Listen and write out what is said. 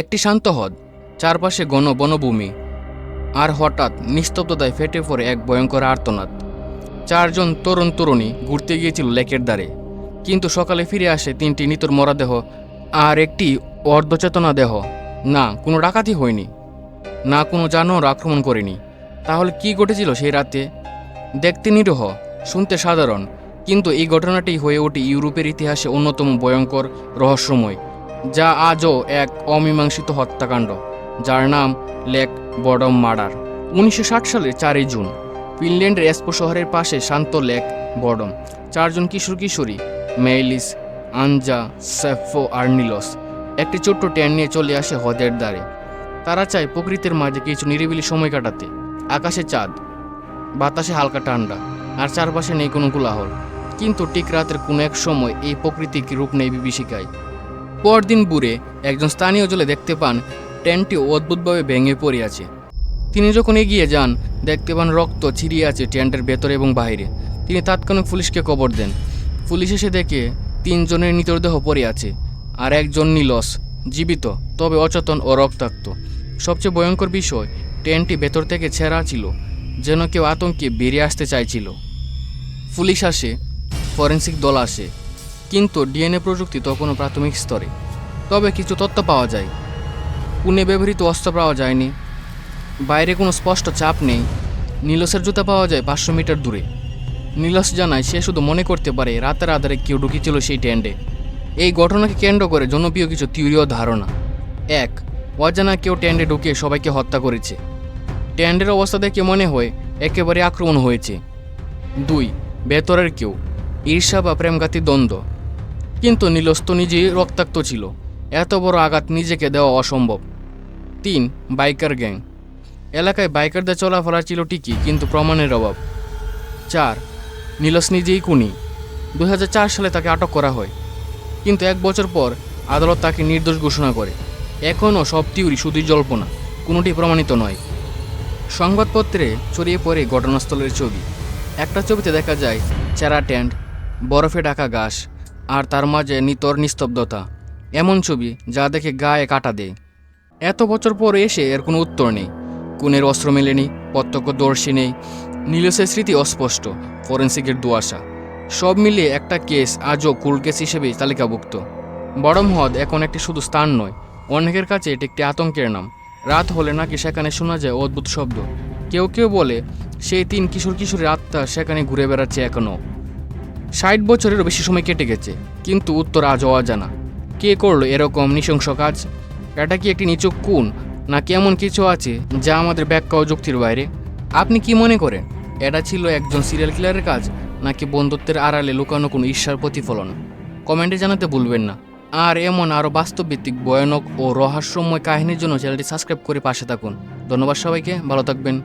একটি শান্ত হ্রদ চারপাশে ঘন বনভূমি, আর হঠাৎ নিস্তব্ধতায় ফেটে পড়ে এক ভয়ঙ্কর আর্তনাদ। চারজন তরুণ তরুণী ঘুরতে গিয়েছিল লেকের দ্বারে কিন্তু সকালে ফিরে আসে তিনটি নিতর মরাদেহ আর একটি অর্ধচেতনা দেহ। না, কোনো ডাকাতি হয়নি, না কোনো জানোয়ার আক্রমণ করেনি। তাহলে কি ঘটেছিল সেই রাতে? দেখতে নিরহ, শুনতে সাধারণ, কিন্তু এই ঘটনাটি হয়ে ওঠে ইউরোপের ইতিহাসে অন্যতম ভয়ঙ্কর রহস্যময় যা আজও এক অমীমাংসিত হত্যাকাণ্ড, যার নাম লেক বডম মার্ডার। উনিশশো ষাট সালের চারই জুন, ফিনল্যান্ডের এসপো শহরের পাশে শান্ত লেক বডম। চারজন কিশোর কিশোরী, মেইলিস আনজা সেফো আর নিলস, একটি ছোট্ট ট্যান নিয়ে চলে আসে হ্রদের দ্বারে। তারা চায় প্রকৃতির মাঝে কিছু নিরিবিলি সময় কাটাতে। আকাশে চাঁদ, বাতাসে হালকা ঠান্ডা, আর চারপাশে নেই কোনো কোলাহল। কিন্তু ঠিক রাতের কোনো এক সময় এই প্রকৃতিক রূপ নেই বিভীষিকায়? পরদিন বুড়ে একজন স্থানীয় জলে দেখতে পান ট্যানটি অদ্ভুতভাবে ভেঙে পড়ে আছে তিনি যখন এগিয়ে যান, দেখতে পান রক্ত ছিড়িয়ে আছে ট্যান্টের ভেতরে এবং বাইরে। তিনি তাৎক্ষণিক পুলিশকে খবর দেন। পুলিশ এসে দেখে তিনজনের মৃতদেহ পড়ে আছে আর একজন নিলস, জীবিত, তবে অচেতন ও রক্তাক্ত। সবচেয়ে ভয়ঙ্কর বিষয় ট্রেনটি ভেতর থেকে ছেঁড়া ছিল, যেন কেউ আতঙ্কে বেরিয়ে আসতে চাইছিল। পুলিশ আসে, ফরেন্সিক দল আসে। কিন্তু ডিএনএ প্রযুক্তি তখনও প্রাথমিক স্তরে। তবে কিছু তথ্য পাওয়া যায়। পুনে ব্যবহৃত অস্ত্র পাওয়া যায়নি। বাইরে কোনো স্পষ্ট চাপ নেই। নীলসের জুতা পাওয়া যায় পাঁচশো মিটার দূরে। নীলস জানায় সে শুধু মনে করতে পারে রাতের আধারে কেউ ঢুকেছিল সেই ট্যান্ডে। এই ঘটনাকে কেন্দ্র করে জনপ্রিয় কিছু থিওরি ধারণা। এক, অজানা কেউ ট্যান্ডে ঢুকে সবাইকে হত্যা করেছে। ট্যান্ডের অবস্থা দেখে মনে হয় একেবারে আক্রমণ হয়েছে। দুই, ভেতরের কেউ। ঈর্ষা বা প্রেমঘাতী দ্বন্দ্ব। কিন্তু নীলস তো নিজেই রক্তাক্ত ছিল। এত বড় আঘাত নিজেকে দেওয়া অসম্ভব। তিন, বাইকার গ্যাং। এলাকায় বাইকারদের চলাফেরা ছিল ঠিকই, কিন্তু প্রমাণের অভাব। চার, নীলস নিজেই খুনি। দু সালে তাকে আটক করা হয়। কিন্তু এক বছর পর আদালত তাকে নির্দোষ ঘোষণা করে। এখনও সব টিউরি শুধুই জল্পনা, কোনোটি প্রমাণিত নয়। সংবাদপত্রে ছড়িয়ে পড়ে ঘটনাস্থলের ছবি। একটা ছবিতে দেখা যায়, চেরা ট্যান্ট বরফে ঢাকা ঘাস আর তার মাঝে নিতর নিস্তব্ধতা। এমন ছবি যা দেখে গায়ে কাটা দেয়। এত বছর পর এসে এর কোনো উত্তর নেই। কুনের অস্ত্র মেলেনি প্রত্যক্ষদর্শী নেই। নীলসের স্মৃতি অস্পষ্ট, ফরেন্সিকের দুয়াশা সব মিলিয়ে একটা কেস আজও কুল কেস হিসেবেই তালিকাভুক্ত। বড়ম হ্রদ এখন একটি শুধু স্থান নয়, অনেকের কাছে এটি একটি আতঙ্কের নাম। রাত হলে নাকি সেখানে শোনা যায় অদ্ভুত শব্দ। কেউ কেউ বলে, সেই তিন কিশোর কিশোরের আত্মা সেখানে ঘুরে বেড়াচ্ছে এখনও ষাট বছরেরও বেশি সময় কেটে গেছে, কিন্তু উত্তর আজ অজানা। কে করল এরকম নৃশংস কাজ? এটা কি একটি নিচুক কোন না কেমন কিছু আছে যা আমাদের ব্যাখ্যা ও যুক্তির বাইরে? আপনি কি মনে করেন, এটা ছিল একজন সিরিয়াল কিলারের কাজ, নাকি বন্ধুত্বের আড়ালে লুকানো কোনো ঈর্ষার প্রতিফলন? কমেন্টে জানাতে ভুলবেন না। আর এমন আরও বাস্তবভিত্তিক, ভয়ানক ও রহস্যময় কাহিনীর জন্য চ্যানেলটি সাবস্ক্রাইব করে পাশে থাকুন। ধন্যবাদ সবাইকে, ভালো থাকবেন।